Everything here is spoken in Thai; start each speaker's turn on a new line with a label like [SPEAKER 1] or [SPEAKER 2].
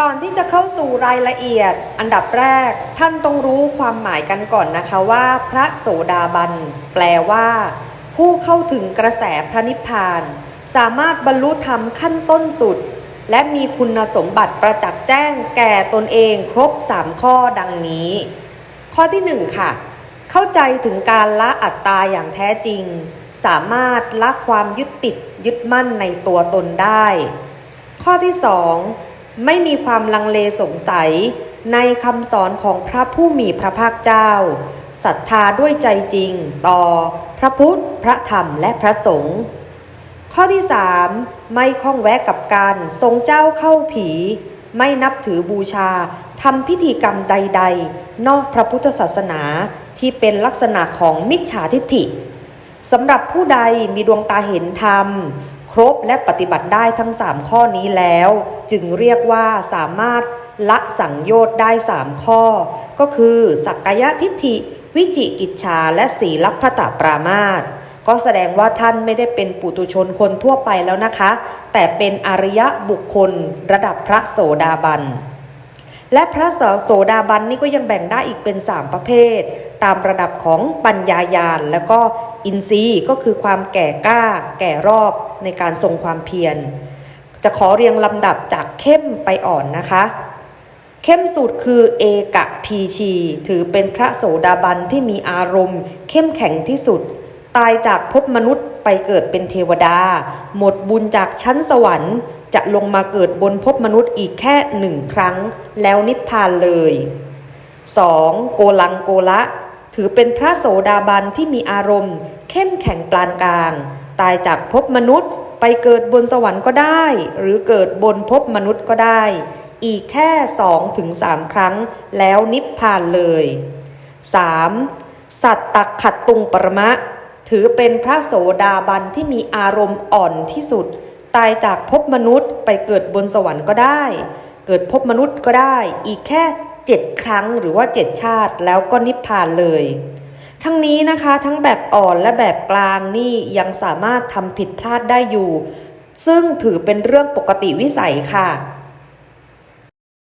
[SPEAKER 1] ก่อนที่จะเข้าสู่รายละเอียด อันดับแรกท่านต้องรู้ความหมายกันก่อนนะคะว่า พระโสดาบันแปลว่า ผู้เข้าถึงกระแสพระนิพพาน สามารถบรรลุธรรมขั้นต้นสุด และมีคุณสมบัติประจักษ์แจ้งแก่ตนเองครบ 3 ข้อดังนี้ ข้อที่ 1 ค่ะ เข้าใจถึงการละอัตตาอย่างแท้จริง สามารถละความยึดติดยึดมั่นในตัวตนได้ ข้อที่ 2 ไม่มีความลังเลสงสัยในคำสอนของพระผู้มีพระภาคเจ้าศรัทธาด้วยใจจริงต่อพระพุทธ พระธรรมและพระสงฆ์ข้อที่3ไม่ข้องแวะกับการทรงเจ้าเข้าผี ไม่นับถือบูชาทำพิธีกรรมใด ๆ นอกพระพุทธศาสนาที่เป็นลักษณะของมิจฉาทิฏฐิสำหรับผู้ใดมีดวงตาเห็นธรรม ครบและปฏิบัติได้ทั้ง 3 ข้อนี้แล้ว จึงเรียกว่าสามารถละสังโยชน์ได้ 3 ข้อ ก็คือสักกายทิฏฐิ วิจิกิจชาและสีลัพพตปรามาตก็แสดงว่าท่านไม่ได้เป็นปุตุชนคนทั่วไปแล้วนะคะ แต่เป็นอริยะบุคคลระดับพระโสดาบัน และพระโสดาบันนี่ก็ยังแบ่งได้อีกเป็น 3 ประเภท ตามระดับของปัญญายาณแล้วก็อินทรีย์ก็คือความแก่กล้า แก่รอบในการทรงความเพียร จะขอเรียงลำดับจากเข้มไปอ่อนนะคะ เข้มสุดคือเอกะพีชี ถือเป็นพระโสดาบันที่มีอารมณ์ เข้มแข็งที่สุด ตายจากภพมนุษย์ไปเกิดเป็นเทวดา หมดบุญจากชั้นสวรรค์ จะลงมาเกิดบนภพมนุษย์อีกแค่หนึ่งครั้ง แล้วนิพพานเลย 2. โกลังโกละ ถือเป็นพระโสดาบันที่มีอารมณ์ เข้มแข็งปานกลาง ตายจากภพมนุษย์ไปเกิดบนสวรรค์ก็ได้ หรือเกิดบนภพมนุษย์ก็ได้ อีกแค่2ถึง3ครั้ง แล้วนิพพานเลย 3. สัตตขัดตุงปรมะ ถือเป็นพระโสดาบันที่มีอารมณ์อ่อนที่สุด ตายจากภพมนุษย์ไปเกิดบนสวรรค์ก็ได้ เกิดภพมนุษย์ก็ได้ อีกแค่เจ็ดครั้งหรือว่าเจ็ดชาติแล้วก็นิพพานเลย ทั้งนี้นะคะทั้งแบบอ่อนและแบบกลางนี่ยังสามารถทำผิดพลาดได้อยู่ ซึ่งถือเป็นเรื่องปกติวิสัยค่ะ